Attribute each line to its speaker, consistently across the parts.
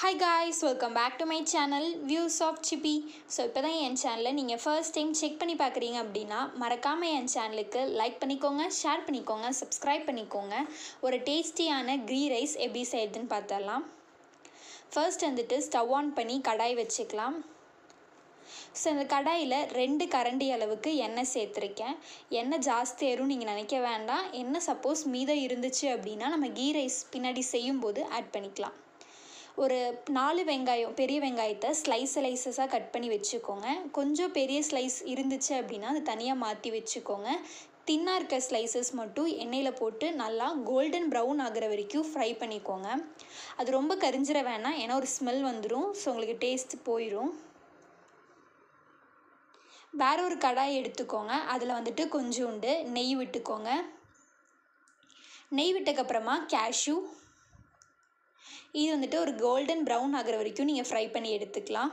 Speaker 1: Hi guys welcome back to my channel views of Chippy so இப்போ தான் என் சேனலை நீங்கள் ஃபர்ஸ்ட் டைம் செக் பண்ணி பார்க்குறீங்க அப்படின்னா மறக்காமல் என் சேனலுக்கு லைக் பண்ணிக்கோங்க ஷேர் பண்ணிக்கோங்க சப்ஸ்கிரைப் பண்ணிக்கோங்க. ஒரு டேஸ்டியான க்ரீ ரைஸ் எப்படி செய்யுதுன்னு பார்த்துடலாம். ஃபர்ஸ்ட் வந்துட்டு ஸ்டவ் ஆன் பண்ணி கடாய் வச்சுக்கலாம். ஸோ இந்த கடாயில் ரெண்டு கரண்டி அளவுக்கு எண்ணெய் சேர்த்துருக்கேன். எண்ணெய் ஜாஸ்தி ஏறும் நீங்கள் நினைக்க வேண்டாம். எண்ணெய் சப்போஸ் மீதம் இருந்துச்சு அப்படின்னா நம்ம கீ ரைஸ் பின்னாடி செய்யும்போது ஆட் பண்ணிக்கலாம். ஒரு நாலு வெங்காயம் பெரிய வெங்காயத்தை ஸ்லைஸ் ஸ்லைசஸாக கட் பண்ணி வச்சுக்கோங்க. கொஞ்சம் பெரிய ஸ்லைஸ் இருந்துச்சு அப்படின்னா அது தனியாக மாற்றி வச்சுக்கோங்க. தின்னாக இருக்க ஸ்லைசஸ் மட்டும் எண்ணெயில் போட்டு நல்லா கோல்டன் ப்ரௌன் ஆகிற வரைக்கும் ஃப்ரை பண்ணிக்கோங்க. அது ரொம்ப கரிஞ்சிட வேணாம் ஏன்னா ஒரு ஸ்மெல் வந்துடும் ஸோ உங்களுக்கு டேஸ்ட் போயிடும் வேற ஒரு கடாய் எடுத்துக்கோங்க அதில் வந்துட்டு கொஞ்சோண்டு நெய் விட்டுக்கோங்க. நெய் விட்டக்கப்புறமா கேஷ்யூ இது வந்துட்டு ஒரு கோல்டன் ப்ரௌன் ஆகிற வரைக்கும் நீங்கள் ஃப்ரை பண்ணி எடுத்துக்கலாம்.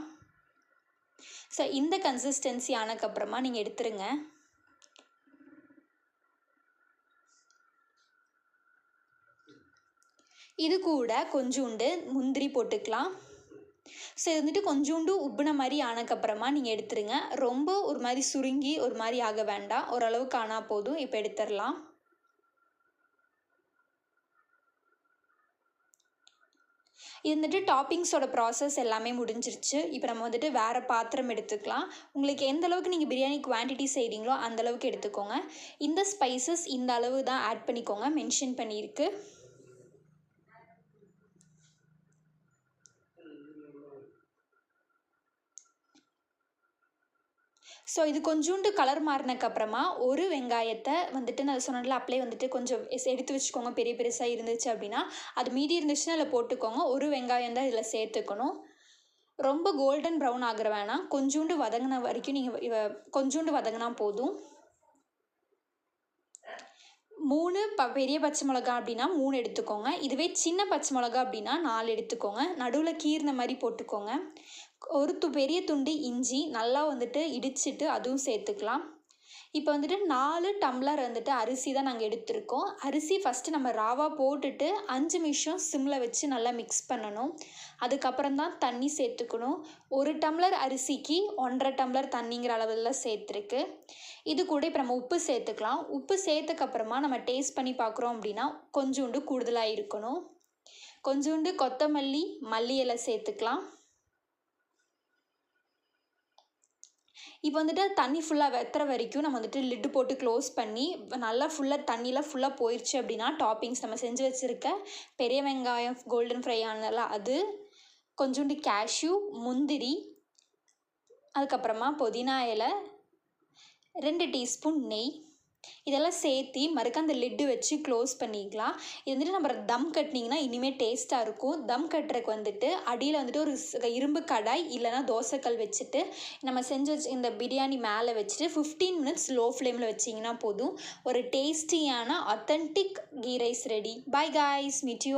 Speaker 1: ஸோ இந்த கன்சிஸ்டன்சி ஆனதுக்கப்புறமா நீங்கள் எடுத்துருங்க. இது கூட கொஞ்சோண்டு முந்திரி போட்டுக்கலாம். ஸோ இது வந்துட்டு கொஞ்சோண்டு உப்புன மாதிரி ஆனதுக்கப்புறமா நீங்கள் எடுத்துருங்க. ரொம்ப ஒரு மாதிரி சுருங்கி ஒரு மாதிரி ஆக வேண்டாம். ஓரளவுக்கு ஆனால் போதும். இப்போ எடுத்துடலாம் இது வந்துட்டு டாப்பிங்ஸோட ப்ராசஸ் எல்லாமே முடிஞ்சிருச்சு. இப்போ நம்ம வந்துட்டு வேறு பாத்திரம் எடுத்துக்கலாம். உங்களுக்கு எந்த அளவுக்கு நீங்கள் பிரியாணி குவான்டிட்டி செய்கிறீங்களோ அந்தளவுக்கு எடுத்துக்கோங்க. இந்த ஸ்பைசஸ் இந்த அளவு தான் ஆட் பண்ணிக்கோங்க. மென்ஷன் பண்ணியிருக்கு. ஸோ இது கொஞ்சோண்டு கலர் மாறினக்கப்புறமா ஒரு வெங்காயத்தை வந்துட்டு நான் சொன்னல அப்படியே வந்துட்டு கொஞ்சம் எடுத்து வச்சுக்கோங்க. பெரிய பெருசாக இருந்துச்சு அப்படின்னா அது மீதி இருந்துச்சுன்னா அதில் போட்டுக்கோங்க. ஒரு வெங்காயம் தான் இதில் சேர்த்துக்கணும். ரொம்ப கோல்டன் ப்ரௌன் ஆகிற வேணாம். கொஞ்சோண்டு வதங்கின வரைக்கும் நீங்கள் கொஞ்சோண்டு வதங்கினா போதும். மூணு ப பெரிய பச்சை மிளகா அப்படின்னா மூணு எடுத்துக்கோங்க. இதுவே சின்ன பச்சை மிளகா அப்படின்னா நாலு எடுத்துக்கோங்க. நடுவில் கீர்ன மாதிரி போட்டுக்கோங்க. ஒரு து பெரிய துண்டு இஞ்சி நல்லா வந்துட்டு இடிச்சிட்டு அதுவும் சேர்த்துக்கலாம். இப்போ வந்துட்டு நாலு டம்ளர் வந்துட்டு அரிசி தான் நாங்கள் எடுத்திருக்கோம். அரிசி ஃபஸ்ட்டு நம்ம ராவாக போட்டுட்டு அஞ்சு நிமிஷம் சிம்மில் வச்சு நல்லா மிக்ஸ் பண்ணணும். அதுக்கப்புறம் தான் தண்ணி சேர்த்துக்கணும். ஒரு டம்ளர் அரிசிக்கு ஒன்றரை டம்ளர் தண்ணிங்கிற அளவில் சேர்த்துருக்கு. இது கூட இப்போ நம்ம உப்பு சேர்த்துக்கலாம். உப்பு சேர்த்துக்கப்புறமா நம்ம டேஸ்ட் பண்ணி பார்க்குறோம் அப்படின்னா கொஞ்சோண்டு கூடுதலாக இருக்கணும். கொஞ்சோண்டு கொத்தமல்லி மல்லி இலை சேர்த்துக்கலாம். இப்போ வந்துட்டு தண்ணி ஃபுல்லாக வெத்துற வரைக்கும் நம்ம வந்துட்டு லிட்டு போட்டு க்ளோஸ் பண்ணி நல்லா ஃபுல்லாக தண்ணியில் ஃபுல்லாக போயிடுச்சு அப்படின்னா டாப்பிங்ஸ் நம்ம செஞ்சு வச்சுருக்க பெரிய வெங்காயம் கோல்டன் ஃப்ரை ஆனதில் அது கொஞ்சோண்டு கேஷ்யூ முந்திரி அதுக்கப்புறமா புதினா இலை ரெண்டு டீஸ்பூன் நெய் இதெல்லாம் சேர்த்து மறுக்க அந்த லிட்டு வச்சு க்ளோஸ் பண்ணிக்கலாம். இது வந்துட்டு நம்ம தம் கட்டினீங்கன்னா இனிமேல் டேஸ்ட்டாக இருக்கும். தம் கட்டுறதுக்கு வந்துட்டு அடியில் வந்துட்டு ஒரு இரும்பு கடாய் இல்லைனா தோசைக்கல் வச்சுட்டு நம்ம செஞ்சு வச்சு இந்த பிரியாணி மேலே வச்சுட்டு ஃபிஃப்டீன் மினிட்ஸ் லோ ஃப்ளேமில் வச்சிங்கன்னா போதும். ஒரு டேஸ்டியான authentic ghee rice ready bye guys meet you